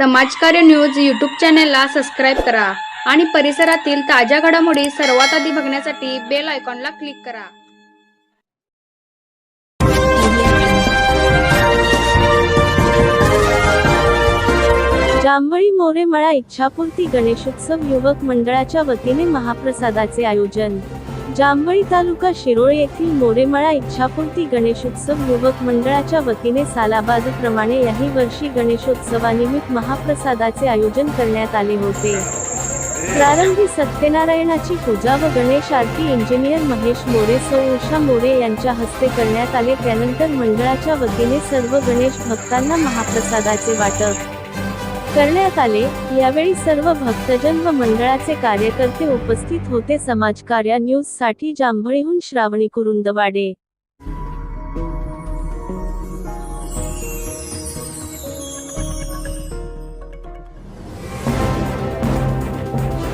समाजकार्य news YouTube चॅनेलला subscribe करा आणि परिसरातील ताज्या घडामोडी सर्वात आधी बघण्यासाठी बेल आयकॉनला क्लिक करा. जांभळी मोरेमळा इच्छापूर्ती गणेशोत्सव युवक मंडळाच्या वतीने महाप्रसादाचे आयोजन. जांभळी तालुका शिरोळ येथील मोरेमळा इच्छापूर्ती गणेशोत्सव युवक मंडळाच्या वतीने सालाबादप्रमाणे याही वर्षी गणेशोत्सवानिमित्त महाप्रसादाचे आयोजन करण्यात आले होते. प्रारंभी सत्यनारायणाची पूजा व गणेश आरती इंजिनियर महेश मोरे सौ उषा मोरे यांच्या हस्ते करण्यात आले. त्यानंतर मंडळाच्या वतीने सर्व गणेश भक्तांना महाप्रसादाचे वाटप करण्यात आले यावेळी सर्व भक्तजन व मंडळाचे कार्यकर्ते उपस्थित होते. समाजकार्य न्यूजसाठी जांभळीहून श्रावणी कुरुंदवाडे